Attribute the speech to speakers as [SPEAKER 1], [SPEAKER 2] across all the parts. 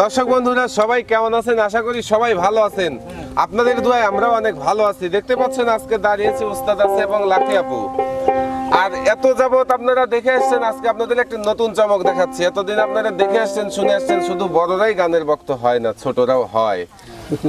[SPEAKER 1] দর্শক বন্ধুরা, সবাই কেমন আছেন? আশা করি সবাই ভালো আছেন। আপনাদের দোয়ায় আমরাও অনেক ভালো আছি। দেখতে পাচ্ছেন, আজকে দাঁড়িয়েছি উস্তাদ আছে এবং লাঠি আপু। আর এত যাবত আপনারা দেখে আসছেন, আজকে আপনাদের একটা নতুন চমক দেখাচ্ছি। এতদিন আপনারা দেখে আসছেন, শুনে আসছেন, শুধু বড়রাই গানের ভক্ত হয় না, ছোটরাও হয়।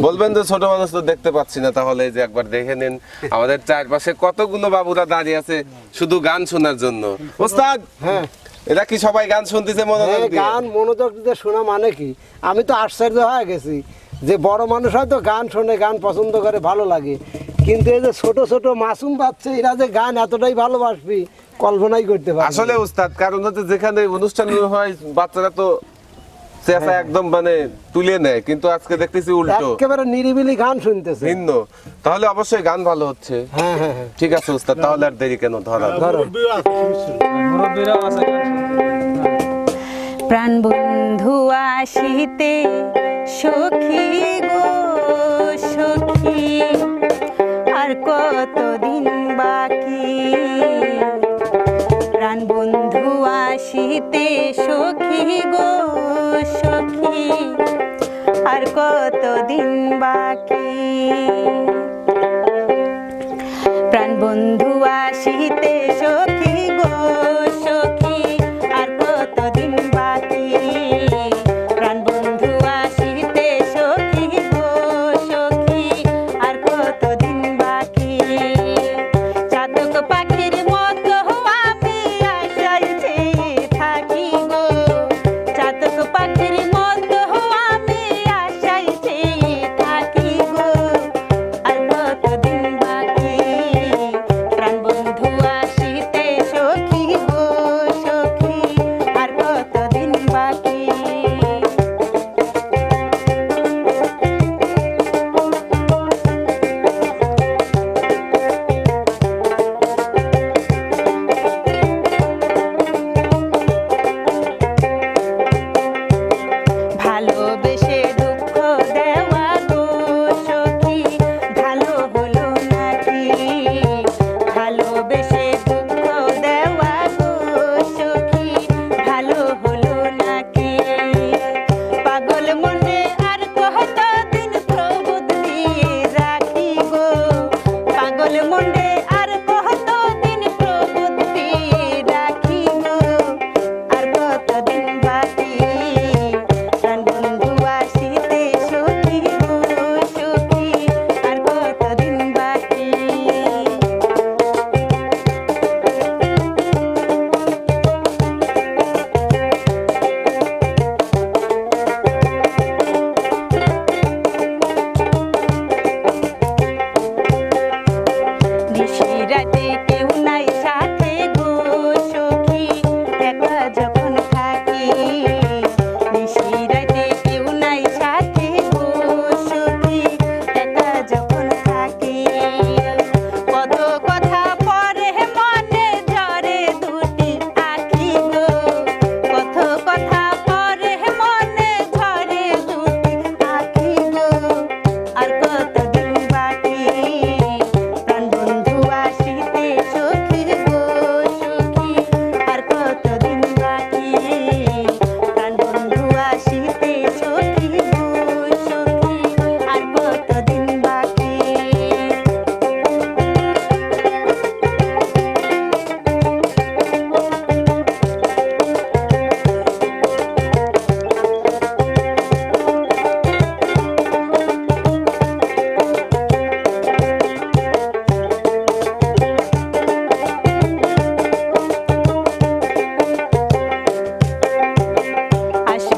[SPEAKER 1] বলবেন যে ছোট মানুষ তো দেখতে পাচ্ছি না, তাহলে যে একবার দেখে নিন, আমাদের চারপাশে কতগুলো বাবুরা দাঁড়িয়ে আছে শুধু গান শোনার জন্য। ওস্তাদ
[SPEAKER 2] হ্যাঁ।
[SPEAKER 1] এরা কি সবাই গান শুনতেছে মনোযোগ
[SPEAKER 2] হ্যাঁ,
[SPEAKER 1] দিয়ে?
[SPEAKER 2] গান মনোযোগ দিয়ে শোনা মানে কি? আমি তো আশ্চর্য হয়ে গেছি যে বড় মানুষ হয়তো গান শোনে গান পছন্দ করে ভালো লাগে। কিন্তু এই যে ছোট ছোট মাসুম বাচ্চা এরা যে গান এতটাই ভালোবাসবি কল্পনাই করতে পারে
[SPEAKER 1] আসলে উস্তাদ কারণ হচ্ছে যেখানে অনুষ্ঠান হয় বাচ্চারা তো চেঁচা একদম মানে তুলে নেয় কিন্তু আজকে দেখতেছি উল্টো।
[SPEAKER 2] একেবারে নিরিবিলি গান শুনতেছে।
[SPEAKER 1] ভিন্ন। তাহলে অবশ্যই গান ভালো হচ্ছে।
[SPEAKER 2] হ্যাঁ হ্যাঁ হ্যাঁ।
[SPEAKER 1] ঠিক আছে উস্তাদ তাহলে আর দেরি কেন? ধরা।
[SPEAKER 2] ধরো।
[SPEAKER 3] শুনতে।
[SPEAKER 4] প্রাণ বন্ধু আসিতে সখী গো সখী আর কতদিন বাকি? প্রাণ বন্ধু আসিতে সখী গো বাকি। প্রাণ বন্ধু আসিতে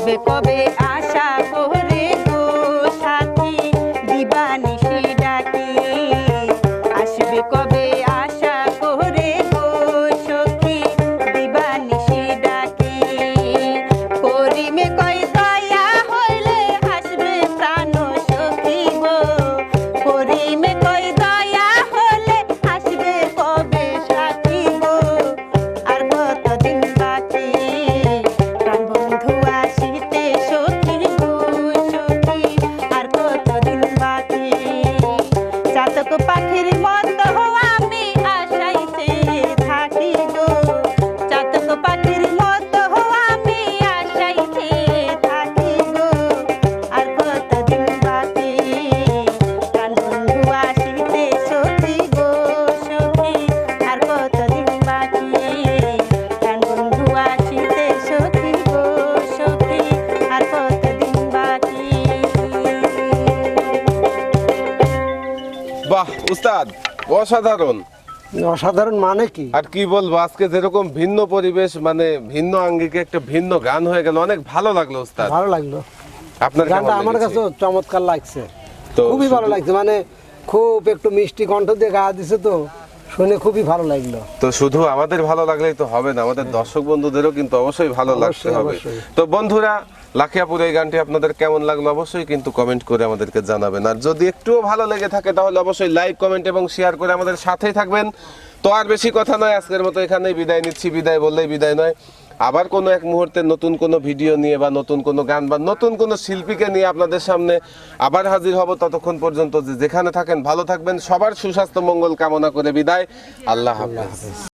[SPEAKER 4] আসবে কবে
[SPEAKER 1] উস্তাদ অসাধারণ।
[SPEAKER 2] অসাধারণ মানে কি?
[SPEAKER 1] আর কি বলব আজকে যেরকম ভিন্ন পরিবেশ মানে ভিন্ন আঙ্গিকে একটা ভিন্ন গান হয়ে গেল। অনেক ভালো লাগল উস্তাদ।
[SPEAKER 2] ভালো লাগল।
[SPEAKER 1] আপনার
[SPEAKER 2] গানটা আমার? কাছে চমৎকার লাগছে।
[SPEAKER 1] তো
[SPEAKER 2] খুবই ভালো লাগছে। মানে খুব একটু মিষ্টি কণ্ঠ দিয়ে গা দিছে তো। শুনে খুবই ভালো লাগল।
[SPEAKER 1] তো শুধু আমাদের ভালো লাগলেই তো হবে না আমাদের দর্শক বন্ধুদেরও কিন্তু অবশ্যই ভালো লাগতে হবে। তো বন্ধুরা লাখিয়াপুর এই গানটি আপনাদের কেমন লাগল অবশ্যই কিন্তু কমেন্ট করে আমাদেরকে জানাবেন। আর যদি একটুও ভালো লেগে থাকে তাহলে অবশ্যই লাইক কমেন্ট এবং শেয়ার করে আমাদের সাথেই থাকবেন। তো আর বেশি কথা নয় আজকের মতো এখানেই বিদায় নিচ্ছি। বিদায় বললেই বিদায় নয়। আবার কোনো এক মুহূর্তে নতুন কোনো ভিডিও নিয়ে বা নতুন কোনো গান বা নতুন কোনো শিল্পীকে নিয়ে আপনাদের সামনে আবার হাজির হব ততক্ষণ পর্যন্ত যে যেখানে থাকেন, ভালো থাকবেন। সবার সুস্বাস্থ্য, মঙ্গল কামনা করে বিদায়। আল্লাহ হাফেজ।